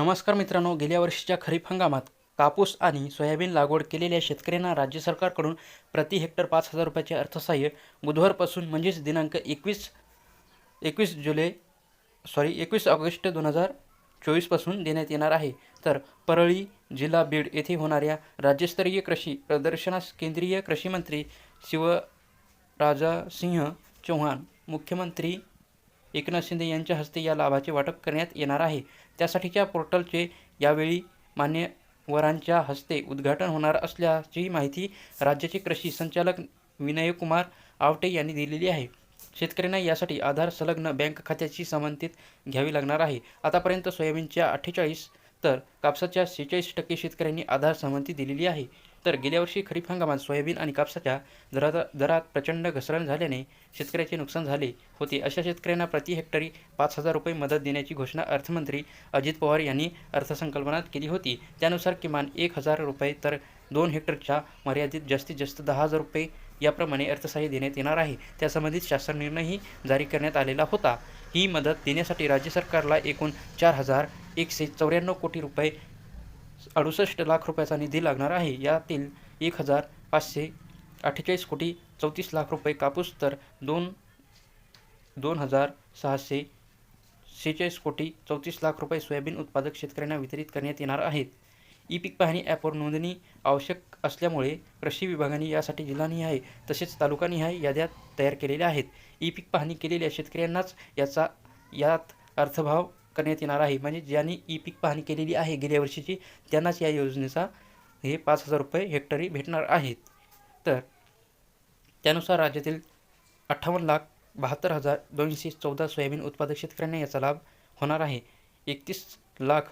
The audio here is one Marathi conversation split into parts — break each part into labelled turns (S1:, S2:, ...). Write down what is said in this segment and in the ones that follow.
S1: नमस्कार मित्रांनो गेल्या वर्षीच्या खरीप हंगामात कापूस आणि सोयाबीन लागवड केलेल्या शेतकऱ्यांना राज्य सरकारकडून प्रति हेक्टर पाच हजार रुपयाचे अर्थसहाय्य बुधवारपासून म्हणजेच दिनांक एकवीस एकवीस जुलै सॉरी एकवीस ऑगस्ट दोन हजार चोवीसपासून देण्यात येणार आहे. तर परळी जिल्हा बीड येथे होणाऱ्या राज्यस्तरीय कृषी प्रदर्शनास केंद्रीय कृषीमंत्री शिवराजा सिंह चौहान मुख्यमंत्री एकनाथ शिंदे यांच्या हस्ते या लाभाचे वाटप करण्यात येणार आहे. त्यासाठीच्या पोर्टलचे यावेळी मान्यवरांच्या हस्ते उद्घाटन होणार असल्याची माहिती राज्याचे कृषी संचालक विनयकुमार आवटे यांनी दिलेली आहे. शेतकऱ्यांना यासाठी आधार संलग्न बँक खात्याची संबंधित घ्यावी लागणार आहे. आतापर्यंत सोयाबीनच्या अठ्ठेचाळीस तर कापसाच्या सेहेचाळीस टक्के शेतकऱ्यांनी आधार संमती दिलेली आहे. तर गेल्या वर्षी खरीप हंगामात सोयाबीन आणि कापसाच्या दरात दरात प्रचंड घसरण झाल्याने शेतकऱ्याचे नुकसान झाले होते. अशा शेतकऱ्यांना प्रति हेक्टरी पाच हजार रुपये मदत देण्याची घोषणा अर्थमंत्री अजित पवार यांनी अर्थसंकल्पनात केली होती. त्यानुसार किमान एक हजार रुपये तर दोन हेक्टरच्या मर्यादित जास्तीत जास्त दहा हजार रुपये याप्रमाणे अर्थसहाय्य देण्यात येणार आहे. त्यासंबंधित शासन निर्णयही जारी करण्यात आलेला होता. ही मदत देण्यासाठी राज्य सरकारला एकूण चार हजार एकशे चौऱ्याण्णव कोटी रुपये अडुसष्ट लाख रुपयाचा निधी लागणार आहे. यातील एक हजार पाचशे अठ्ठेचाळीस कोटी चौतीस लाख रुपये कापूस तर दोन दोन हजार सहाशे शेहेचाळीस कोटी चौतीस लाख रुपये सोयाबीन उत्पादक शेतकऱ्यांना वितरित करण्यात येणार आहेत. ई पीक पाहणी ॲपवर नोंदणी आवश्यक असल्यामुळे कृषी विभागाने यासाठी जिल्हानिहाय तसेच तालुकानिहाय याद्या तयार केलेल्या आहेत. ई पीक पाहणी केलेल्या शेतकऱ्यांनाच याचा यात अर्थभाव करण्यात येणार आहे. म्हणजे ज्यांनी ई पीक पाहणी केलेली आहे गेल्या वर्षीची त्यांनाच या योजनेचा हे पाच हजार रुपये हेक्टरी भेटणार आहेत. तर त्यानुसार राज्यातील अठ्ठावन्न लाख बहात्तर हजार दोनशे चौदा सोयाबीन उत्पादक शेतकऱ्यांना याचा लाभ होणार आहे. एकतीस लाख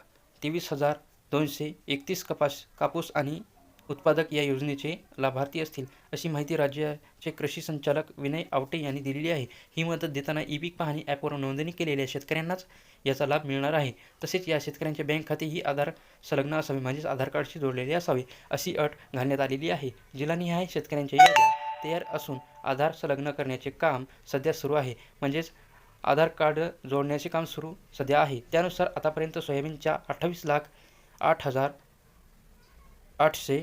S1: तेवीस हजार दोनशे एकतीस कपास कापूस आणि उत्पादक या योजनेचे लाभार्थी असतील अशी माहिती राज्याचे कृषी संचालक विनय आवटे यांनी दिलेली आहे. ही मदत देताना ई पीक पाहणी ॲपवर नोंदणी केलेल्या शेतकऱ्यांनाच याचा लाभ मिळणार आहे. तसेच या शेतकऱ्यांचे बँक खाते ही आधार संलग्न असावे म्हणजेच आधार कार्डशी जोडलेले असावे अशी अट घालण्यात आलेली आहे. जिल्हानिहाय शेतकऱ्यांच्या याद्या तयार असून आधार संलग्न करण्याचे काम सध्या सुरू आहे. म्हणजेच आधार कार्ड जोडण्याचे काम सुरू सध्या आहे. त्यानुसार आतापर्यंत सोयाबीनच्या अठ्ठावीस लाख आठ हजार आठशे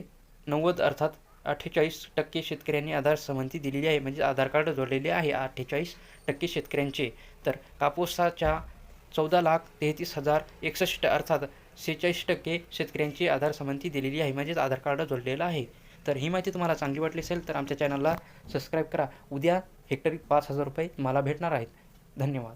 S1: नव्वद अर्थात अठ्ठेचाळीस टक्के शेतकऱ्यांनी आधार संमती दिलेली आहे. म्हणजे आधार कार्ड जोडलेले आहे अठ्ठेचाळीस टक्के शेतकऱ्यांचे. तर कापूसाच्या चौदा लाख तेहतीस हजार एकसष्ट अर्थात सेहेचाळीस टक्के शेतकऱ्यांची आधार संमती दिलेली आहे. म्हणजेच आधार कार्ड जोडलेलं आहे. तर ही माहिती तुम्हाला चांगली वाटली असेल तर आमच्या चॅनलला सबस्क्राईब करा. उद्या हेक्टरी पाच हजार रुपये मला भेटणार आहेत. धन्यवाद.